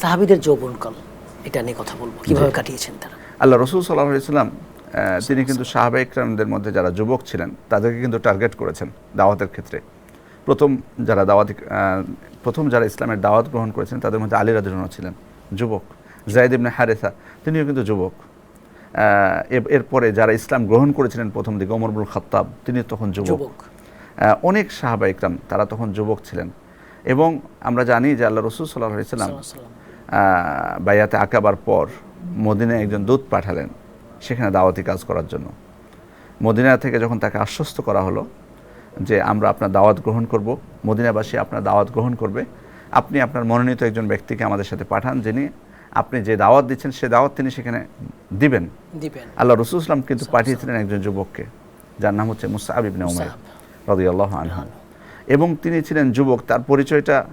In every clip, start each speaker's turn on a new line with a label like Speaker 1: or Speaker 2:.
Speaker 1: সাহাবিদের যৌবনকাল এটা নিয়ে কথা বলব। কীভাবে কাটিয়েছেন তারা?
Speaker 2: আল্লাহ রসুল সাল্লাহ ইসলাম তিনি কিন্তু সাহাবা ইকরামদের মধ্যে যারা যুবক ছিলেন তাদেরকে কিন্তু টার্গেট করেছেন দাওয়াতের ক্ষেত্রে। প্রথম যারা দাওয়াত প্রথম যারা ইসলামের দাওয়াত গ্রহণ করেছেন তাদের মধ্যে আলী রাদিউল্লাহ ছিলেন যুবক। জায়দ ইবনে হারেসা তিনিও কিন্তু যুবক। এরপরে যারা ইসলাম গ্রহণ করেছিলেন প্রথম দিকে ওমরবুল খাত্তাব তিনি তখন যুবক।
Speaker 1: যুবক।
Speaker 2: অনেক সাহাবা ইকরাম তারা তখন যুবক ছিলেন। এবং আমরা জানি যে আল্লাহ রসুল সাল্লাহ ইসলাম বাইয়াতে আঁকাবার পর মদিনায় একজন দূত পাঠালেন সেখানে দাওয়াতি কাজ করার জন্য। মদিনা থেকে যখন তাকে আশ্বস্ত করা হলো যে আমরা আপনার দাওয়াত গ্রহণ করব মদিনাবাসী আপনার দাওয়াত গ্রহণ করবে আপনি আপনার মনোনীত একজন ব্যক্তিকে আমাদের সাথে পাঠান যিনি আপনি যে দাওয়াত দিচ্ছেন সে দাওয়াত তিনি সেখানে দিবেন।
Speaker 1: দিবেন।
Speaker 2: আল্লাহ রসুল ইসলাম কিন্তু পাঠিয়েছিলেন একজন যুবককে যার নাম হচ্ছে মুসাহাব ইবনে
Speaker 1: মুসআব।
Speaker 2: রাদিয়াল্লাহু আনহু। এবং তিনি ছিলেন যুবক তার পরিচয়টা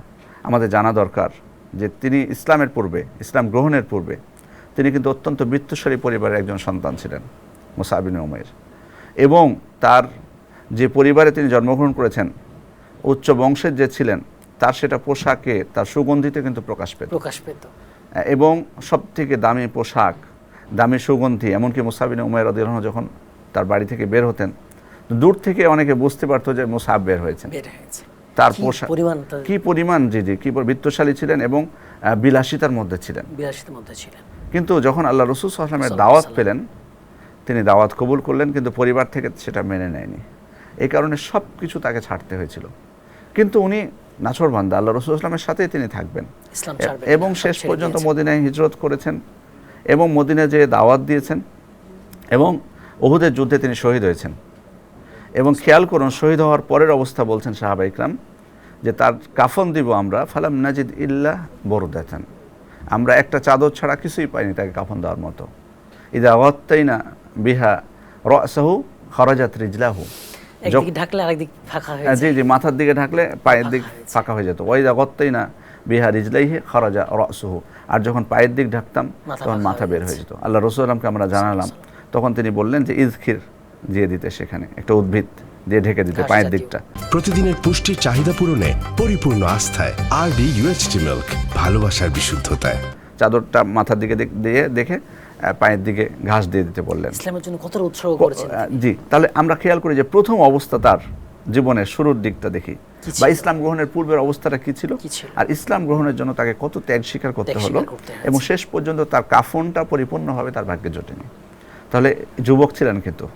Speaker 2: আমাদের জানা দরকার। যে তিনি ইসলামের পূর্বে ইসলাম গ্রহণের পূর্বে তিনি কিন্তু অত্যন্ত বৃত্তশালী পরিবারের একজন সন্তান ছিলেন মুসাবিন উমাইর। এবং তার যে পরিবারে তিনি জন্মগ্রহণ করেছেন উচ্চ বংশের যে ছিলেন তার সেটা পোশাকে তার সুগন্ধিতে কিন্তু প্রকাশ পেত।
Speaker 1: প্রকাশ পেত।
Speaker 2: এবং সব থেকে দামি পোশাক দামি সুগন্ধি এমনকি মুসাবিন উমাইর রদিয়াল্লাহ যখন তার বাড়ি থেকে বের হতেন দূর থেকে অনেকে বুঝতে পারতো যে মুসাব বের হয়েছেন।
Speaker 1: বের হয়েছে।
Speaker 2: তার পোশাক কি পরিমাণ জি জি কি বৃত্তশালী ছিলেন এবং বিলাসিতার মধ্যে ছিলেন।
Speaker 1: বিলাসিতার মধ্যে ছিলেন।
Speaker 2: কিন্তু যখন আল্লাহ রসুল আসলামের দাওয়াত পেলেন তিনি দাওয়াত কবুল করলেন কিন্তু পরিবার থেকে সেটা মেনে নেয়নি। এই কারণে সব কিছু তাকে ছাড়তে হয়েছিল। কিন্তু উনি নাছর বান্দা আল্লাহ রসুল আসলামের সাথেই তিনি থাকবেন। এবং শেষ পর্যন্ত মদিনায় হিজরত করেছেন এবং মদিনায় যে দাওয়াত দিয়েছেন এবং ওহুদের যুদ্ধে তিনি শহীদ হয়েছেন। এবং খেয়াল করুন শহীদ হওয়ার পরের অবস্থা বলছেন সাহাবা ইকরাম যে তার কাফন দিব আমরা ফালাম নাজিদ ইল্লাহ বরদাতান। আমরা একটা চাদর ছাড়া কিছুই পাইনি তাকে কাফন দেওয়ার মতো। ইদা অত্তাই না বিহা রাসাহু খরাজাত রিজলাহু।
Speaker 1: হয়ে
Speaker 2: জি জি মাথার দিকে ঢাকলে পায়ের দিক
Speaker 1: ফাঁকা
Speaker 2: হয়ে যেত। ওই জাগত্তেই না বিহা রিজলাইহে খরাজা রসুহু। আর যখন পায়ের দিক ঢাকতাম তখন মাথা বের হয়ে যেত। আল্লাহ রসুল আলমকে আমরা জানালাম। তখন তিনি বললেন যে ইজখির দিয়ে দিতে সেখানে একটা উদ্ভিদ দিয়ে ঢেকে দিতে পায়ের দিকটা।
Speaker 3: প্রতিদিনের পুষ্টির চাহিদা পূরণে পরিপূর্ণ আস্থায় আর ডি ইউএচটি মিল্ক ভালোবাসার বিশুদ্ধতায়।
Speaker 2: চাদরটা মাথার দিকে দিয়ে দেখে পায়ের দিকে ঘাস দিয়ে দিতে বললেন।
Speaker 1: ইসলামের জন্য কতটা উৎসর্গ করেছেন
Speaker 2: জি তাহলে আমরা খেয়াল করি যে প্রথম অবস্থা তার জীবনের শুরুর দিকটা দেখি। বা ইসলাম গ্রহণের পূর্বের অবস্থাটা কি ছিল? আর ইসলাম গ্রহণের জন্য তাকে কত ত্যাগ স্বীকার করতে হলো। এবং শেষ পর্যন্ত তার কাফনটা পরিপূর্ণভাবে তার ভাগ্যে জোটেনি। তাহলে যুবক ছিলেন কিন্তু।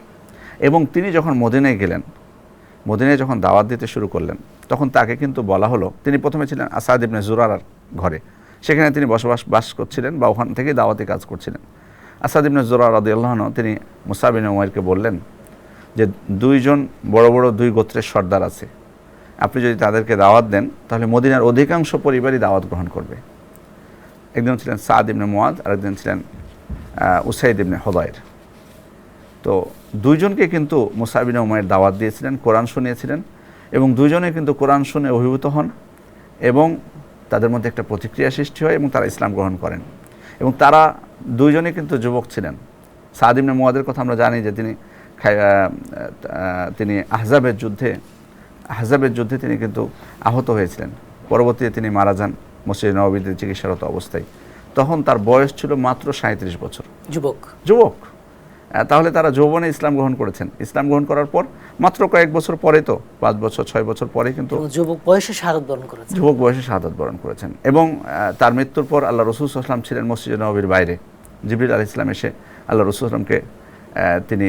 Speaker 2: এবং তিনি যখন মদিনায় গেলেন, মদিনায় যখন দাওয়াত দিতে শুরু করলেন, তখন তাকে কিন্তু বলা হলো, তিনি প্রথমে ছিলেন আসাদ ইবনে জুরার ঘরে। সেখানে তিনি বসবাস বাস করছিলেন বা ওখান থেকে দাওয়াতি কাজ করছিলেন। আসাদ ইবনে জোরা রাদিয়াল্লাহু আনহু তিনি মুসাবিন উমাইরকে বললেন যে, দুইজন বড় বড় দুই গোত্রের সর্দার আছে। আপনি যদি তাদেরকে দাওয়াত দেন, তাহলে মদিনার অধিকাংশ পরিবারই দাওয়াত গ্রহণ করবে। একজন ছিলেন সাদ ইবনে মোয়াদ আর একজন ছিলেন উসাইদ ইবনে হদায়ের। তো দুইজনকে কিন্তু মুসাবিন উমায়ের দাওয়াত দিয়েছিলেন কোরআন শুনিয়েছিলেন এবং দুইজনে কিন্তু কোরআন শুনে অভিভূত হন এবং তাদের মধ্যে একটা প্রতিক্রিয়া সৃষ্টি হয় এবং তারা ইসলাম গ্রহণ করেন। এবং তারা দুইজনে কিন্তু যুবক ছিলেন। সাদ ইবনে মুয়াদের কথা আমরা জানি যে তিনি তিনি আহজাবের যুদ্ধে আহজাবের যুদ্ধে তিনি কিন্তু আহত হয়েছিলেন। পরবর্তীতে তিনি মারা যান মসজিদ নবীতে চিকিৎসারত অবস্থায়। তখন তার বয়স ছিল মাত্র সাঁত্রিশ বছর।
Speaker 1: যুবক।
Speaker 2: যুবক। তাহলে তারা যৌবনে ইসলাম গ্রহণ করেছেন। ইসলাম গ্রহণ করার পর মাত্র কয়েক বছর পরে তো পাঁচ বছর ছয় বছর পরে কিন্তু
Speaker 1: যুবক বয়সে শাহাদত বরণ করেছেন।
Speaker 2: যুবক বয়সে শাহাদাত বরণ করেছেন। এবং তার মৃত্যুর পর আল্লাহ রসুল আসলাম ছিলেন মসজিদ নবীর বাইরে। জিবরিল আল ইসলাম এসে আল্লাহ রসুল আসলামকে তিনি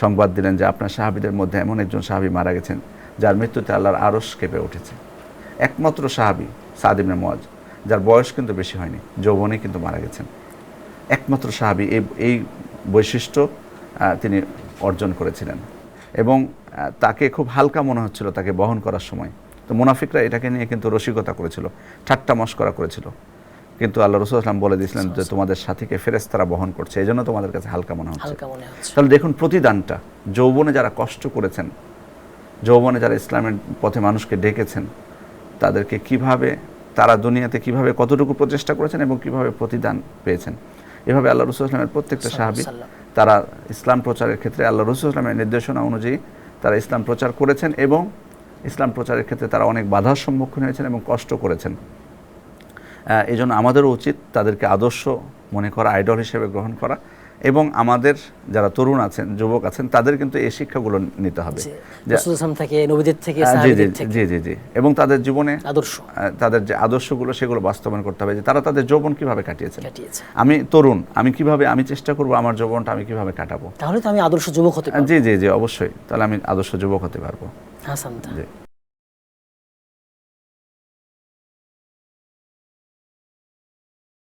Speaker 2: সংবাদ দিলেন যে আপনার সাহাবিদের মধ্যে এমন একজন সাহাবি মারা গেছেন যার মৃত্যুতে আল্লাহর আরস কেঁপে উঠেছে। একমাত্র সাহাবি সাদিবনে মজ যার বয়স কিন্তু বেশি হয়নি যৌবনে কিন্তু মারা গেছেন। একমাত্র সাহাবি এই এই বৈশিষ্ট্য তিনি অর্জন করেছিলেন। এবং তাকে খুব হালকা মনে হচ্ছিল তাকে বহন করার সময়। তো মুনাফিকরা এটাকে নিয়ে কিন্তু রসিকতা করেছিল ঠাট্টা মস্করা করেছিল। কিন্তু আল্লাহ রসুল আসলাম বলে দিয়েছিলেন যে তোমাদের সাথীকে ফেরেস তারা বহন করছে এই জন্য তোমাদের কাছে হালকা মনে হচ্ছে।
Speaker 1: হালকা মনে হচ্ছে।
Speaker 2: তাহলে দেখুন প্রতিদানটা যৌবনে যারা কষ্ট করেছেন যৌবনে যারা ইসলামের পথে মানুষকে ডেকেছেন তাদেরকে কীভাবে তারা দুনিয়াতে কীভাবে কতটুকু প্রচেষ্টা করেছেন এবং কীভাবে প্রতিদান পেয়েছেন। এভাবে আল্লাহ রসুল আসলামের প্রত্যেকটা সাহাবি তারা ইসলাম প্রচারের ক্ষেত্রে আল্লাহ রসুল আসলামের নির্দেশনা অনুযায়ী তারা ইসলাম প্রচার করেছেন এবং ইসলাম প্রচারের ক্ষেত্রে তারা অনেক বাধার সম্মুখীন হয়েছেন এবং কষ্ট করেছেন। এই জন্য আমাদেরও উচিত তাদেরকে আদর্শ মনে করা আইডল হিসেবে গ্রহণ করা। এবং আমাদের যারা তরুণ আছেন যুবক আছেন তাদের কিন্তু এই শিক্ষাগুলো নিতে হবে।
Speaker 1: থেকে নবীদের থেকে
Speaker 2: জি জি জি জি জি। এবং তাদের জীবনে
Speaker 1: আদর্শ।
Speaker 2: তাদের যে আদর্শগুলো সেগুলো বাস্তবায়ন করতে হবে। যে তারা তাদের যৌবন কীভাবে কাটিয়েছেন?
Speaker 1: কাটিয়েছে
Speaker 2: আমি তরুণ আমি কীভাবে আমি চেষ্টা করব আমার যৌবনটা আমি কীভাবে কাটাবো?
Speaker 1: তাহলে তো আমি আদর্শ যুবক হতে
Speaker 2: জি জি জি অবশ্যই। তাহলে আমি আদর্শ যুবক হতে পারব।
Speaker 1: হাসান
Speaker 2: জি।